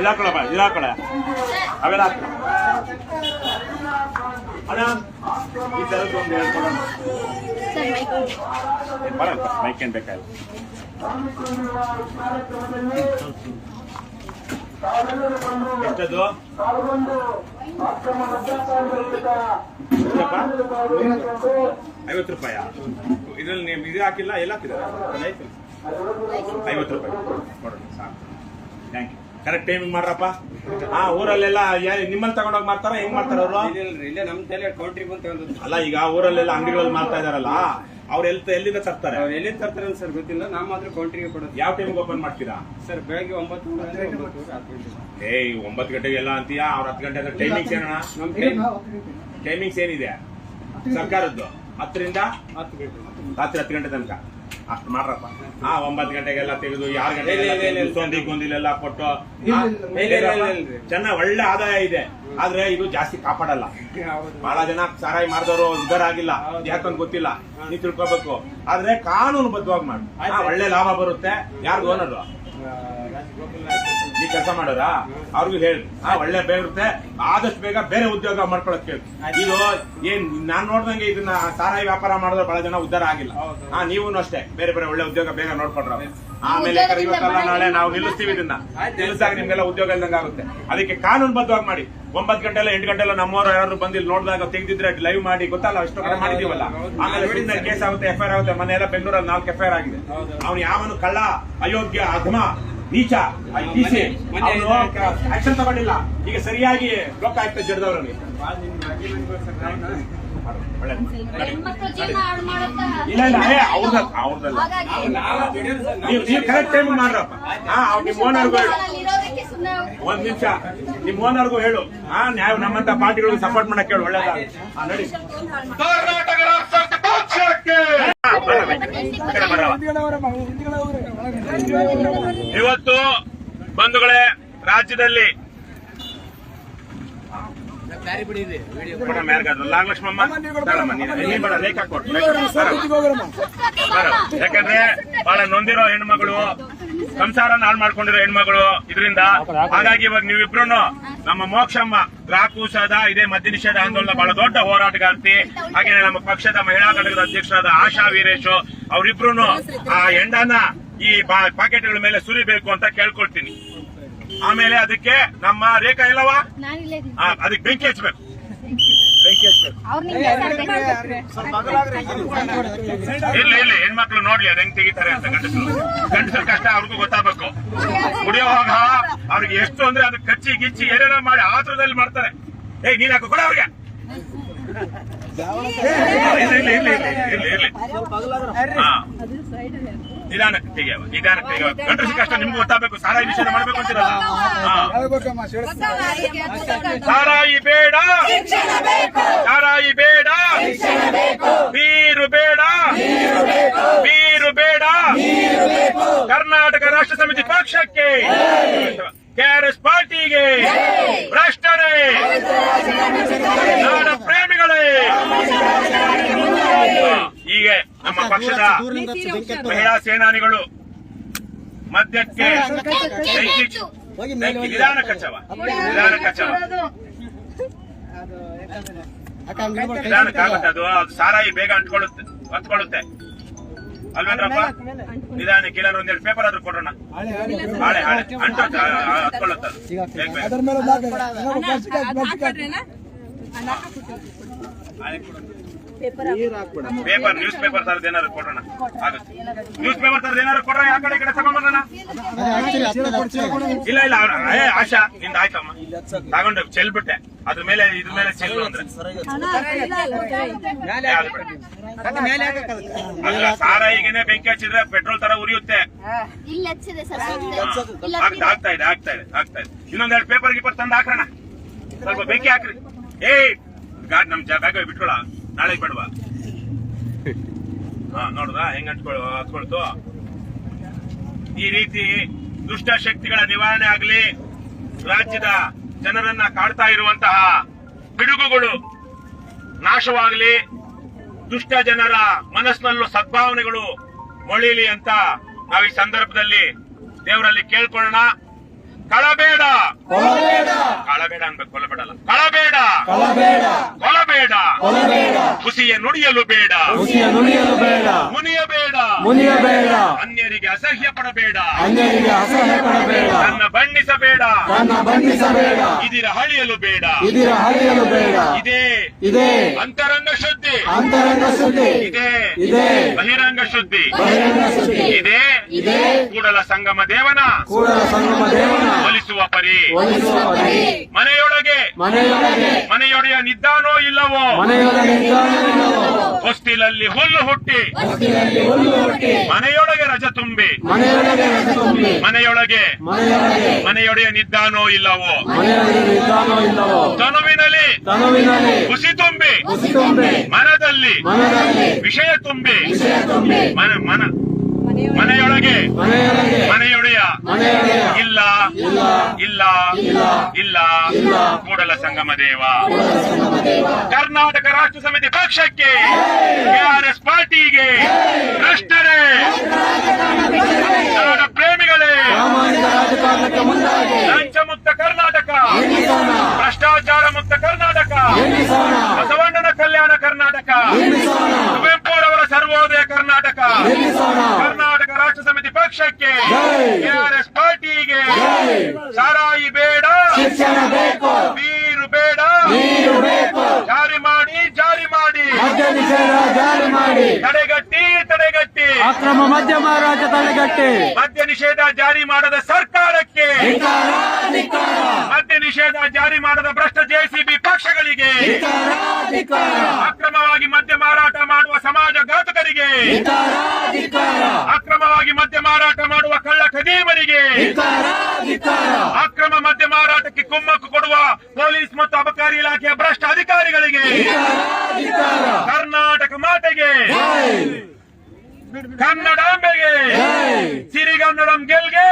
ಇದಾಕೊಳಪ್ಪ ಇದಾಕೊಳ ಅವೆಲ್ಲ ಹಾಕ. ಅಣ್ಣ ಈ ಥರದ್ದು ಒಂದು ಹೇಳ್ಕೊಡೋಣ. ಮೈಕ್ ಬರಲ್ಲ ಮೈಕ್ ಏನ್ ಬೇಕಾಗಿಲ್ಲ. ಎಷ್ಟದು? ಐವತ್ತು ರೂಪಾಯ? ಇದ್ರಲ್ಲಿ ನೀವು ಇದು ಹಾಕಿಲ್ಲ ಎಲ್ಲ ಹಾಕಿದ್ದಾರೆ. ಐವತ್ತು ರೂಪಾಯಿ. ಕೊಡೋಣ ಸಾಕು. ಥ್ಯಾಂಕ್ ಯು ಕರೆಕ್ಟ್ ಟೈಮಿಂಗ್ ಮಾಡ್ರಪ್ಪ. ಆ ಊರಲ್ಲೆಲ್ಲ ನಿಮ್ಮಲ್ಲಿ ತಗೊಂಡೋಗಿ ಮಾಡ್ತಾರ ಹೆಂಗ್ ಮಾಡ್ತಾರ ಅವರು? ಇಲ್ಲೇ ಇಲ್ಲೇ ನಮ್ ತಲೆ ಕೌಂಟ್ರಿ ಬಂತ ಅಲ್ಲ ಈಗ ಊರಲ್ಲೆಲ್ಲ ಅಂಗಡಿಗಳಲ್ಲಿ ಮಾಡ್ತಾ ಇದಾರಲ್ಲ ಅವ್ರು ಎಲ್ ಎಲ್ಲಿಂದ ತರ್ತಾರೆ? ಅವ್ರು ಎಲ್ಲಿಂದ ತರ್ತಾರೆ ಸರ್ ಗೊತ್ತಿಲ್ಲ ನಾವು ಮಾತ್ರ ಕೌಂಟ್ರಿಗೆ ಕೊಡೋದು. ಯಾವ ಟೈಮ್ಗೆ ಓಪನ್ ಮಾಡ್ತೀರಾ? ಸರ್ ಬೆಳಗ್ಗೆ ಒಂಬತ್ತು ಏಯ್ ಒಂಬತ್ತು ಗಂಟೆಗೆ ಎಲ್ಲ ಅಂತೀಯಾ? ಅವ್ರ ಹತ್ತು ಗಂಟೆ ಟೈಮಿಂಗ್ಸ್ ಏನಣ್ಣ? ಟೈಮಿಂಗ್ಸ್ ಏನಿದೆ? ಸರ್ಕಾರದ್ದು? ಹತ್ತರಿಂದ? ಹತ್ತು ಗಂಟೆ. ರಾತ್ರಿ ಹತ್ತು ಗಂಟೆ ತನಕ. ಅಷ್ಟು ಮಾಡ್ರಪ್ಪ ಆ ಒಂಬತ್ತು ಗಂಟೆಗೆಲ್ಲ ತೆಗೆದು ಯಾರು ಗಂಟೆಗೆ ಸೊಂದಿ ಗೊಂದಿಲೆಲ್ಲ ಕೊಟ್ಟು. ಚೆನ್ನಾಗ್ ಒಳ್ಳೆ ಆದಾಯ ಇದೆ. ಆದ್ರೆ ಇದು ಜಾಸ್ತಿ ಕಾಪಾಡಲ್ಲ. ಬಹಳ ಜನ ಸಾರಾಯಿ ಮಾಡಿದವರು ಉದ್ದಾರ ಆಗಿಲ್ಲ. ಯಾಕಂದ್ ಯಾಕಂತ ಗೊತ್ತಿಲ್ಲ ನೀವ್ ತಿಳ್ಕೊಬೇಕು. ಆದ್ರೆ ಕಾನೂನು ಬದ್ಧವಾಗಿ ಮಾಡಿ. ಒಳ್ಳೆ ಲಾಭ ಬರುತ್ತೆ. ಯಾರು ಓನರು ಕೆಲಸ ಮಾಡೋರಾ? ಅವ್ರಿಗೂ ಹೇಳಿ. ಆ ಒಳ್ಳೆ ಬೇರುತ್ತೆ ಆದಷ್ಟು ಬೇಗ ಬೇರೆ ಉದ್ಯೋಗ ಮಾಡ್ಕೊಳಕ್ ಕೇಳಿ ಇದು ಏನ್ ನಾನ್ ನೋಡ್ದಂಗೆ ಇದನ್ನ ಸಾರಾಯಿ ವ್ಯಾಪಾರ ಮಾಡಿದ್ರೆ ಬಹಳ ಜನ ಉದ್ದಾರ ಆಗಿಲ್ಲ. ಹಾ ನೀವು ಅಷ್ಟೇ. ಬೇರೆ ಬೇರೆ ಒಳ್ಳೆ ಉದ್ಯೋಗ ಬೇಗ ನೋಡ್ಕೊಂಡ್ರ. ಆಮೇಲೆ ಇವತ್ತಲ್ಲ ನಾಳೆ ನಾವು ನಿಲ್ಲಿಸ್ತೀವಿ ಇದನ್ನ. ನಿಲ್ಲಿಸಾಗ ನಿಮ್ಗೆಲ್ಲ ಉದ್ಯೋಗ ಇಲ್ದಂಗ ಆಗುತ್ತೆ. ಅದಕ್ಕೆ ಕಾನೂನು ಬದ್ಧವಾಗಿ ಮಾಡಿ. ಒಂಬತ್ತು ಗಂಟೆ ಎಲ್ಲ ಎಂಟು ಗಂಟೆ ಎಲ್ಲ ನಮ್ಮವರು ಯಾರು ಬಂದಿಲ್ಲ ನೋಡಿದಾಗ ತೆಗೆದಿದ್ರೆ ಲೈವ್ ಮಾಡಿ ಗೊತ್ತಲ್ಲ ಅಷ್ಟು ಕಡೆ ಮಾಡಿದೀವಲ್ಲ ಆಮೇಲೆ ಕೇಸ್ ಆಗುತ್ತೆ ಎಫ್ಐಆರ್ ಆಗುತ್ತೆ ಮನೆ ಎಲ್ಲ ಬೆಂಗಳೂರಲ್ಲಿ ನಾಲ್ಕು ಎಫ್ಐಆರ್ ಆಗಿದೆ. ಅವ್ನು ಯಾವನು ಕಳ್ಳ ಅಯೋಗ್ಯ ಅಧಮ ನೀಚ ಆಕ್ಷನ್ ತಗೊಂಡಿಲ್ಲ. ಈಗ ಸರಿಯಾಗಿ ಬ್ಲಾಕ್ ಹಾಳು ಮಾಡುತ್ತಾ ಇಲ್ಲ ಇಲ್ಲ ಅವ್ರದ ಅವ್ರದಲ್ಲ ನಾವು ನಾವು ಕರೆಕ್ಟ್ ಟೈಮ್ ಮಾಡ್ರಪ್ಪ. ಹಾ ಅವ್ರು ನಿಮ್ಮ ಓನರ್ಗೂ ಹೇಳು. ಒಂದ್ ನಿಮಿಷ. ನಿಮ್ಮ ಓನರ್ಗೂ ಹೇಳು. ಹಾ ನಮ್ಮಂತ ಪಾರ್ಟಿಗಳಿಗೆ ಸಪೋರ್ಟ್ ಮಾಡಕ್ಕೆ ಹೇಳು ಒಳ್ಳೇದ ಹಾ ನಡಿ. ಕರ್ನಾಟಕ ಇವತ್ತು ಬಂಧುಗಳೇ ರಾಜ್ಯದಲ್ಲಿ. ಬರ. ಯಾಕಂದ್ರೆ ಬಹಳ ನೊಂದಿರೋ ಹೆಣ್ಮಗಳು ಸಂಸಾರ ಹಾಳು ಮಾಡ್ಕೊಂಡಿರೋ ಹೆಣ್ಮಗಳು ಇದರಿಂದ. ಹಾಗಾಗಿ ಇವಾಗ ನೀವಿಬ್ರು ನಮ್ಮ ಮೋಕ್ಷಮ್ಮ ರಾಕೂಸದ ಇದೇ ಮದ್ಯ ನಿಷೇಧ ಆಂದೋಲನ ಬಹಳ ದೊಡ್ಡ ಹೋರಾಟಗಾರ್ತಿ. ಹಾಗೆ ನಮ್ಮ ಪಕ್ಷದ ಮಹಿಳಾ ಘಟಕದ ಅಧ್ಯಕ್ಷರಾದ ಆಶಾ ವೀರೇಶ್ ಅವರಿಬ್ರು ಆ ಹೆಂಡನ ಈ ಪಾಕೆಟ್ಗಳ ಮೇಲೆ ಸುರಿಬೇಕು ಅಂತ ಕೇಳ್ಕೊಳ್ತೀನಿ. ಆಮೇಲೆ ಅದಕ್ಕೆ ನಮ್ಮ ರೇಖಾ ಇಲ್ಲವಾ ಅದಕ್ಕೆ ಬೆಂಕಿ ಹಚ್ಬೇಕು ಬೆಂಕಿ ಹಚ್ಬೇಕು ಅವ್ರು ನಿಮ್ಗೆ ಇಲ್ಲ ಇಲ್ಲ ಹೆಣ್ಮಕ್ಳು ನೋಡ್ಲಿ ಅದ್ ಹೆಂಗ್ ತೆಗಿತಾರೆ ಅಂತ ಗಂಡಸರು ಗಂಡಸರ ಕಷ್ಟ ಅವ್ರಿಗೂ ಗೊತ್ತಾಗಬೇಕು ಕುಡಿಯೋವಾಗ ಅವ್ರಿಗೆ ಎಷ್ಟು ಅಂದ್ರೆ ಅದು ಕಚ್ಚಿ ಗಿಚ್ಚಿ ಏನೇನೋ ಮಾಡಿ ಆತರದಲ್ಲಿ ಮಾಡ್ತಾರೆ ಏ ನೀನ್ ಹಾಕು ಕೊಡ ಅವ್ರಿಗೆ ಇಲ್ಲ ಇಲ್ಲ ಇಲ್ಲ ಇಲ್ಲ ಇಲ್ಲ ಇಲ್ಲ ಹಾ ನಿಧಾನಕ್ಕೆ ತೆಗಿಯವ ನಿಧಾನಕ್ಕೆ ತೆಗಿಯವ ಗಂಡಸ ಕಷ್ಟ ನಿಮ್ಗೆ ಗೊತ್ತಾಗಬೇಕು ಸಾರಾಯಿ ನಿಷೇಧ ಮಾಡ್ಬೇಕು ಅಂತಿರಲ್ಲ. ಸಾರಾಯಿ ಬೇಡ. ಸಾರಾಯಿ ಬೇಡ. ಬೀರು ಬೇಡ. ಬೀರು ಬೇಡ. ಕರ್ನಾಟಕ ರಾಷ್ಟ್ರ ಸಮಿತಿ ಪಕ್ಷಕ್ಕೆ ಕೆಆರ್ಎಸ್ ಪಾರ್ಟಿಗೆ ಭ್ರಷ್ಟರೇ. ನಾಡ ಪ್ರೇಮಿಗಳೇ. ಹೀಗೆ ನಮ್ಮ ಪಕ್ಷದ ಮಹಿಳಾ ಸೇನಾನಿಗಳು ಬೆಂಕಿ ನಿಧಾನ ಕಚ್ಚವ. ನಿಧಾನ ಕಚ್ಚವ. ನಿಧಾನಕ್ಕಾಗುತ್ತೆ ಅದು ಅದು ಸಾರಾಯಿ ಬೇಗ ಅಂಟ್ಕೊಳ್ಳುತ್ತೆ ಹತ್ಕೊಳ್ಳುತ್ತೆ. ಅಲ್ವೇನ್ರಪ್ಪ? ನಿಧಾನಕ್ಕೆ ಇಲ್ಲ ಒಂದೆರಡು ಪೇಪರ್ ಆದ್ರೂ ಕೊಡೋಣ ಹಾಳೆ ಹಾಳೆ. ಅಂಟ ಹತ್ಕೊಳ್ಳುತ್ತೆ ಅದು ಪೇಪರ್ ನ್ಯೂಸ್ ಪೇಪರ್ ತರದ್ ಏನಾದ್ರು ಕೊಡೋಣ. ಆಗುತ್ತೆ. ನ್ಯೂಸ್ ಪೇಪರ್ ತರದ್ ಏನಾದ್ರು ಕೊಡೋಣ ಆ ಕಡೆ ಈ ಕಡೆ ತಗೊಂಡ್ಬರೋಣ ಇಲ್ಲ ಇಲ್ಲ ಏ ಆಶಾ ನಿಂದ ಆಯ್ತಮ್ಮ. ತಗೊಂಡು ಚೆಲ್ಬಿಟ್ಟೆ. ಅದ್ರ ಮೇಲೆ ಇದ್ರ ಮೇಲೆ ಚೆಲ್ಲು ಅಂದ್ರೆ. ಅಲ್ಲ ಅದು ಬಿಡು. ಅಲ್ಲ ಬೆಂಕಿ ಹಚ್ಚಿದ್ರೆ ಪೆಟ್ರೋಲ್ ತರ ಉರಿಯುತ್ತೆ. ಸರ್ ಆಗ್ತಾ ಇದೆ ಆಗ್ತಾ ಇದೆ ಆಗ್ತಾ ಇದೆ. ಇನ್ನೊಂದೆರಡು ಪೇಪರ್ ಗೀಪರ್ ತಂದು ಹಾಕೋಣ ಸ್ವಲ್ಪ ಬೆಂಕಿ ಹಾಕ್ರಿ. ಏಯ್ ಗಾಡ್ ನಮ್ ಜಾಗ ಬಿಟ್ಕೊಳ. ನಾಳೆ ಬೇಡವಾ? ಹಾ ಹೆಂಗ ಹೆಂಗ್ ಹಚ್ಕೊಳ್ ಹತ್ಕೊಳ್ತು. ಈ ರೀತಿ ದುಷ್ಟ ಶಕ್ತಿಗಳ ನಿವಾರಣೆ ಆಗ್ಲಿ ರಾಜ್ಯದ ಜನರನ್ನ ಕಾಡ್ತಾ ಇರುವಂತಹ ಬಿಡುಗುಗಳು ನಾಶವಾಗ್ಲಿ ದುಷ್ಟ ಜನರ ಮನಸ್ಸಿನಲ್ಲೂ ಸದ್ಭಾವನೆಗಳು ಮೊಳೀಲಿ ಅಂತ ನಾವು ಈ ಸಂದರ್ಭದಲ್ಲಿ ದೇವರಲ್ಲಿ ಕೇಳ್ಕೊಳ್ಳೋಣ. ಕಳಬೇಡ. ಕಳಬೇಡ ಅನ್ಬೇಕು ಕೊಲ್ಲಬೇಡಲ್ಲ. ಕಳಬೇಡ. ಕೊಲಬೇಡ. ಹುಸಿಯ ನುಡಿಯಲು ಬೇಡ. ಹುಸಿಯ ನುಡಿಯಲು ಬೇಡ. ಮುನಿಯಬೇಡ. ಮುನಿಯಬೇಡ. ಅನ್ಯರಿಗೆ ಅಸಹ್ಯ ಪಡಬೇಡ ಅನ್ಯರಿಗೆ ಅಸಹ್ಯ ಪಡಬೇಡ ತನ್ನ ಬಂಧಿಸಬೇಡ ಇದಿರ ಹಳಿಯಲು ಬೇಡ. ಇದಿರ ಹಳಿಯಲು ಬೇಡ. ಇದೇ. ಇದೇ. ಅಂತರಂಗ ಶುದ್ಧಿ. ಅಂತರಂಗ ಶುದ್ಧಿ. ಇದೇ. ಇದೇ. ಬಹಿರಂಗ ಶುದ್ಧಿ. ಬಹಿರಂಗ ಶುದ್ಧಿ. ಇದೇ. ಇದೇ. ಕೂಡಲ ಸಂಗಮ ದೇವನ. ಕೂಡಲ ಸಂಗಮ ದೇವನ. ಒಲಿಸುವ ಪರಿ. ಒಲಿಸುವ ಪರಿ. ಮನೆಯೊಳಗೆ. ಮನೆಯೊಳಗೆ. ಮನೆಯೊಡೆಯ ನಿದ್ದಾನೋ ಇಲ್ಲವೋ? ಮನೆಯೊಳಗೆ ಇಲ್ಲವೋ? ಹೊಸ್ತಿಲಲ್ಲಿ ಹುಲ್ಲು ಹುಟ್ಟಿ. ಹೊಸ್ತಿಲಲ್ಲಿ ಹುಲ್ಲು ಹುಟ್ಟಿ. ಮನೆಯೊಳಗೆ ರಜ ತುಂಬಿ ಮನೆಯೊಳಗೆ ಮನೆಯೊಡೆಯ ನಿದ್ದಾನೋ ಇಲ್ಲವೋ? ತನುವಿನಲ್ಲಿ. ಖುಷಿ ಹುಸಿ ತುಂಬಿ. ಮನದಲ್ಲಿ. ವಿಷಯ ತುಂಬಿ. ಮನ ಮನ. ಮನೆಯೊಳಗೆ. ಮನೆಯೊಡೆಯ. ಇಲ್ಲ. ಇಲ್ಲ. ಇಲ್ಲ. ಕೂಡಲ ಸಂಗಮ ದೇವ. ಕರ್ನಾಟಕ ರಾಷ್ಟ್ರ ಸಮಿತಿ ಪಕ್ಷಕ್ಕೆ. ಆರ್ ಎಸ್ ಪಾರ್ಟಿಗೆ. ಜೈ. ಕೆಆರ್ಎಸ್ ಪಾರ್ಟಿಗೆ. ಸಾರಾಯಿ ಬೇಡ ಶಿಕ್ಷಣ ಬೇಕು! ನೀರು ಬೇಡ ನೀರು ಬೇಕು! ಜಾರಿ ಮಾಡಿ ಜಾರಿ ಮಾಡಿ. ಜಾರಿ ಮಾಡಿ! ತಡೆಗಟ್ಟಿ ತಡೆಗಟ್ಟಿ. ಅಕ್ರಮ ಮದ್ಯ ಮಹಾರಾಜ ತಡೆಗಟ್ಟಿ! ಮದ್ಯ ನಿಷೇಧ ಜಾರಿ ಮಾಡದ ಸರ್ಕಾರಕ್ಕೆ. ಮದ್ಯ ನಿಷೇಧ ಜಾರಿ ಮಾಡದ ಭ್ರಷ್ಟ ಜೆಸಿಬಿ ಪಕ್ಷಗಳಿಗೆ. ಅಕ್ರಮವಾಗಿ ಮದ್ಯ ಮಾರಾಟ ಮಾಡುವ ಸಮಾಜ ಘಾತಕರಿಗೆ. ಅಕ್ರಮವಾಗಿ ಮದ್ಯ ಮಾರಾಟ ಮಾಡುವ ಕಳ್ಳ ಖದೀಮರಿಗೆ ಅಕ್ರಮ ಮದ್ಯ ಮಾರಾಟಕ್ಕೆ ಕುಮ್ಮಕ್ಕು ಕೊಡುವ ಪೊಲೀಸ್ ಮತ್ತು ಅಬಕಾರಿ ಇಲಾಖೆಯ ಭ್ರಷ್ಟ ಅಧಿಕಾರಿಗಳಿಗೆ. ಕರ್ನಾಟಕ ಮಾತೆಗೆ. ಕನ್ನಡಾಂಬೆಗೆ. ಸಿರಿಗನ್ನಡಂ ಗೆಲ್ಗೆ.